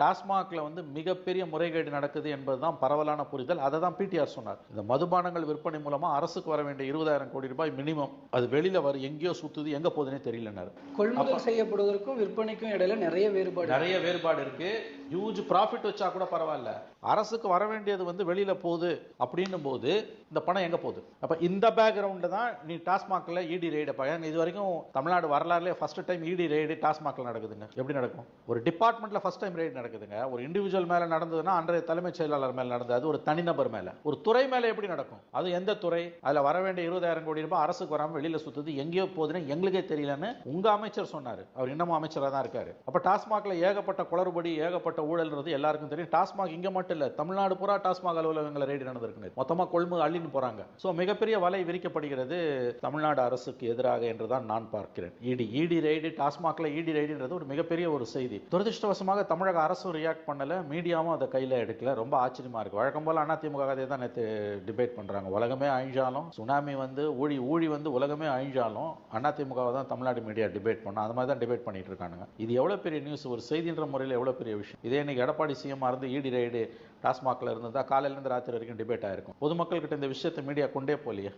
டாஸ்மாக்ல வந்து மிகப்பெரிய முறைகேடு நடக்குது என்பதுதான் பரவலான புரிதல். அதை தான் பிடிஆர் சொன்னார். இந்த மதுபானங்கள் விற்பனை மூலமா அரசுக்கு வர வேண்டிய இருபதாயிரம் கோடி ரூபாய் மினிமம். அது வெளியில வரும் எங்கேயோ சுத்துது எங்க போகுதுன்னே தெரியலன்னாரு. கொள்முதல் செய்யப்படுவதற்கும் விற்பனைக்கும் இடையில நிறைய வேறுபாடு நிறைய வேறுபாடு இருக்கு. ஹியூஜ் ப்ராஃபிட் வச்சா கூட பரவாயில்ல. அரசுக்கு வர வேண்டியது வந்து வெளியில போகுது அப்படின்னும் போது இந்த பணம் எங்க போகுது? அப்ப இந்த பேக்ரவுண்ட்ல தான் நீ டாஸ்மாக்ல இடி ரெய்டு பயன் இது வரைக்கும் தமிழ்நாடு வரலாறுல ஃபர்ஸ்ட் டைம் இடி ரெய்டு டாஸ்மாக்ல நடக்குதுங்க. எப்படி நடக்கும்? ஒரு டிபார்ட்மெண்ட்ல ஃபர்ஸ்ட் டைம் ரெய்டு நடக்குதுங்க. ஒரு இண்டிவிஜுவல் மேல நடந்ததுன்னா அன்றைய தலைமைச் செயலாளர் மேல நடந்தது. அது ஒரு தனிநபர் மேல. ஒரு துறை மேல எப்படி நடக்கும்? அது எந்த துறை? அதுல வர வேண்டிய இருபதாயிரம் கோடி ரூபாய் அரசுக்கு வராம வெளியில சுத்துது. எங்கேயோ போகுதுன்னு எங்களுக்கே தெரியலன்னு உங்க அமைச்சர் சொன்னாரு. அவர் இன்னமும் அமைச்சராக தான் இருக்காரு. அப்ப டாஸ்மாக்ல ஏகப்பட்ட குளறுபடி ஏகப்பட்ட ஊழல்ன்றது எல்லாருக்கும் தெரியும். டாஸ்மாக் இங்க மட்டும் இல்ல தமிழ்நாடு பூரா டாஸ்மாக் அலுவலகங்களை ரெய்டு நடந்திருக்கு மொத்தமா கொள்முதல் அள்ளின்னு போறாங்க. சோ மிகப்பெரிய வலை விரிக்கப்படுகிறது தமிழ்நாடு அரசுக்கு எதிராக என்றுதான் நான் பார்க்கிறேன். இடி இடி ரெய்டு டாஸ்மாக்ல இடி ரெய்டுன்றது ஒரு மிகப்பெரிய ஒரு செய்தி. துரதிருஷ்டவசமாக தமிழக அரசு அரசும் ரியாக்ட் பண்ணல மீடியாவும் அதை கையில எடுக்கல. ரொம்ப ஆச்சரியமா இருக்கு. வழக்கம் போல அதிமுக கதையை தான் நேற்று டிபேட் பண்றாங்க. உலகமே அழிஞ்சாலும் சுனாமி வந்து ஊழி ஊழி வந்து உலகமே அழிஞ்சாலும் அதிமுகவை தான் தமிழ்நாடு மீடியா டிபேட் பண்ணோம் அது மாதிரி தான் டிபேட் பண்ணிட்டு இருக்கானுங்க. இது எவ்வளோ பெரிய நியூஸ் ஒரு செய்தின்ற முறையில் எவ்வளவு பெரிய விஷயம்? இதே இன்னைக்கு எடப்பாடி சிஎம்மாக இருந்து இடி ரைடு டாஸ்மாக்ல இருந்து காலையில இருந்து ராத்திரி வரைக்கும் டிபேட் ஆயிருக்கும். பொதுமக்கள்கிட்ட இந்த விஷயத்தை மீடியா கொண்டே போலியே